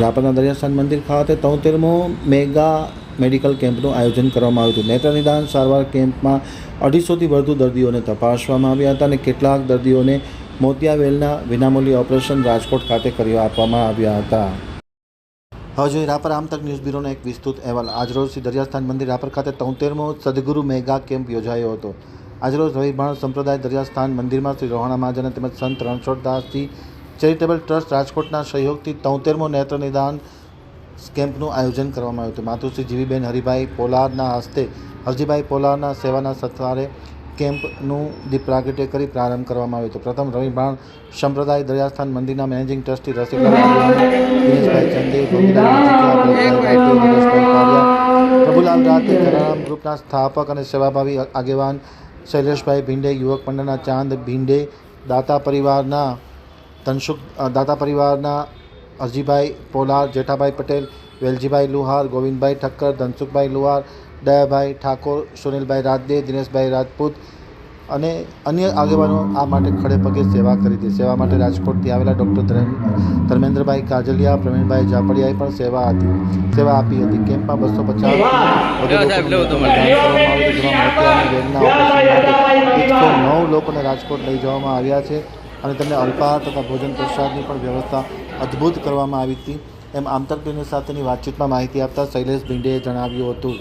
રાપરના દરિયાસ્થાન મંદિર ખાતે તોતેરમો mega medical કેમ્પનું આયોજન કરવામાં આવ્યું હતું. નેત્ર નિદાન સારવાર કેમ્પમાં અઢીસોથી વધુ દર્દીઓને તપાસવામાં આવ્યા હતા અને કેટલાક દર્દીઓને મોતિયાવેલના વિનામૂલ્ય ઓપરેશન રાજકોટ ખાતે કરી આપવામાં આવ્યા હતા. હવે જોઈએ રાપર આમતક ન્યૂઝ બ્યુરોનો એક વિસ્તૃત અહેવાલ. આજરોજ શ્રી દરિયાસ્થાન મંદિર રાપર ખાતે તોતેરમો સદગુરુ મેગા કેમ્પ યોજાયો હતો. આજરોજ રવિભાણ સંપ્રદાય દરિયાસ્થાન મંદિરમાં શ્રી રોહાણા મહાજન તેમજ સંત રણછોડદાસજી ચેરિટેબલ ટ્રસ્ટ રાજકોટના સહયોગથી તોતેરમો નેત્ર નિદાન કેમ્પનું આયોજન કરવામાં આવ્યું હતું. માતુશ્રી જીવીબેન હરિભાઈ પોલારના હસ્તે હરજીભાઈ પોલારના સેવાના સથવારે કેમ્પનું દીપ પ્રાગટ્ય કરી પ્રારંભ કરવામાં આવ્યો હતો. પ્રથમ રવિભાણ સંપ્રદાય દરિયાસ્થાન મંદિરના મેનેજિંગ ટ્રસ્ટી કારિયા, પ્રભુલાલ રાતે જલારામ ગ્રુપના સ્થાપક અને સેવાભાવી આગેવાન શૈલેષભાઈ ભીંડે યુવક મંડળના ચાંદ ભીંડે દાતા પરિવારના તનસુખ દાતા પરિવારના અરજીભાઈ પોલાર જેઠાભાઈ પટેલ વેલજીભાઈ લુહાર ગોવિંદભાઈ ઠક્કર ધનસુખભાઈ લુહાર દયાભાઈ ઠાકોર સુનિલભાઈ રાજદે દિનેશભાઈ રાજપૂત અને અન્ય આગેવાનો આ માટે ખડે પગે સેવા કરી હતી. સેવા માટે રાજકોટથી આવેલા ડૉક્ટર ધર્મેન્દ્રભાઈ કાજલિયા પ્રવીણભાઈ જાપડિયાએ પણ સેવા હતી સેવા આપી હતી. કેમ્પમાં બસો પચાસ એકસો નવ લોકોને રાજકોટ લઈ જવામાં આવ્યા છે. અને તેમને અલ્પાહાર તથા ભોજન પ્રસાદની પણ વ્યવસ્થા અદ્ભુત કરવામાં આવી હતી. એમ આમતક સાથેની વાતચીતમાં માહિતી આપતા શૈલેષ ભીંડેએ જણાવ્યું હતું.